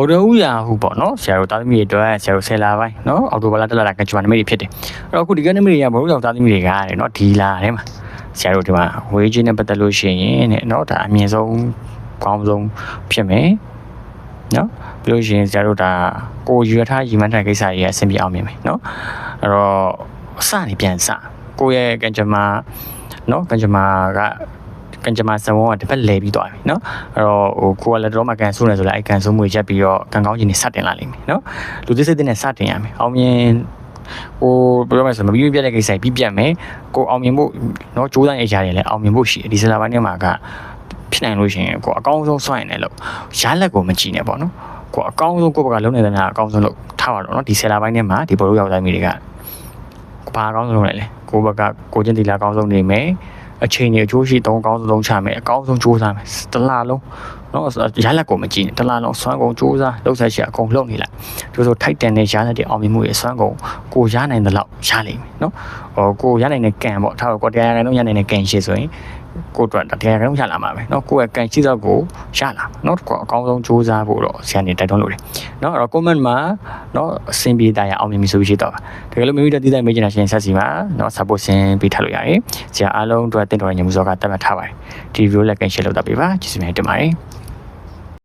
ဗုဒ္ဓဦးရာဟုပေါ့နော်ဆရာတို့တာသမီတွေအတွက်ဆရာတို့ဆယ်လာပိုင်းနော်အော်တိုဘာလတက်လာတာကဂျပန်နမိတ်တွေဖြစ်တယ်အဲ့တော့အခုဒီကနမိတ်တွေကဘုရားကြောင့်တာသမီတွေကတဲ့နော်ဒီလာထဲမှာဆရာတို့ဒီမှာဝေးချင်းနဲ့ပတ်သက်လို့ရှိရင်တဲ့နော်ဒါအမြင့်ဆုံးကောင်းဆုံးဖြစ်မယ်နော်ပြီးလို့ရှိရင်ဆရာတို့ဒါကိုရွေထားရီမန်းတဲ့ကိစ္စကြီးအဆင်ပြေအောင်မြင်မယ်နော်အဲ့တော့အစနေပြန်စကိုယ့်ရဲ့ကံကြမ္မာနော်ကံကြမ္မာက ကန်ကြမ္မာစံဝုံးကတစ်ဖက်လဲပြီးသွားပြီเนาะအဲ့တော့ဟိုကိုကလည်းတော့မှကန်ဆိုးနေဆိုလဲအဲ့ကန်ဆိုးမှုရက်ပြီးတော့ကန်ကောင်းခြင်းနဲ့စတင်လာလိမ့်မယ်เนาะလူသစ်စစ်တဲ့နဲ့စတင်ရမယ်အောင်မြင်ဟိုပြောမယ်ဆိုမပြီးပြတ်တဲ့ကိစ္စပြီးပြတ်မယ်ကိုအောင်မြင်ဖို့เนาะကြိုးစားရကြရတယ်လဲအောင်မြင်ဖို့ရှိတယ်ဒီစလာပိုင်းထဲမှာကဖြစ်နိုင်လို့ရှိရင်ကိုအကောင်းဆုံးစွန့်ရင်လည်းလို့ရလက်ကိုမကြည့်နဲ့ပေါ့နော်ကိုအကောင်းဆုံးကိုယ့်ဘက်ကလုံးနေတဲ့များအကောင်းဆုံးလို့ထားပါတော့เนาะဒီဆယ်လာပိုင်းထဲမှာဒီဘောလုံးရောက်တိုင်းမိတွေကဘာအကောင်းဆုံးလုပ်လဲလဲကိုယ့်ဘက်ကကိုချင်းတီလာအကောင်းဆုံးနေမယ် အချိန်ကြီးအကျိုးရှိသုံးကောင်းဆုံးချမယ်အကောင်းဆုံးစူးစမ်းမယ်တလားလုံးနော်ရလက်ကိုမကြည့်နဲ့တလားလုံးဆွမ်းကုန်စူးစမ်းလုပ်ဆက်ချက်အကုန်လုပ်နေလိုက်ဒီဆိုထိုက်တန်တဲ့ရလက်တွေအောင်မြင်မှုရဲ့ဆွမ်းကုန်ကိုရနိုင်တဲ့လောက်ရလိမ့်မယ်နော်ဟိုကိုရနိုင်တဲ့ကံပေါ့ထားတော့ကိုတရားရနိုင်လို့ရနိုင်တဲ့ကံရှိဆိုရင်ကိုအတွက်တရားရည်လုံးရလာမှာပဲเนาะကိုယ့်ရဲ့ကံရှိသောကိုရလာเนาะကိုအကောင်းဆုံးစူးစမ်းဖို့တော့ဆရာနေတိုက်တွန်းလို့တယ်เนาะအဲ့တော့ comment မှာเนาะအဆင်ပြေတာရအောင်မြင်ပြီဆိုပြီးရှိတော့ပါတကယ်လို့မိမိတို့တည်တဲ့မေးချင်တာရှင်ဆက်စီမှာเนาะ support ဆင်းပေးထားလို့ရတယ်ဆရာအားလုံးအတွက်တင့်တော်တဲ့ညမှုစောကတတ်မှတ်ထားပါတယ်ဒီ video လက်ကင် share လုပ်တာပေးပါကျေးဇူးများတင်ပါတယ်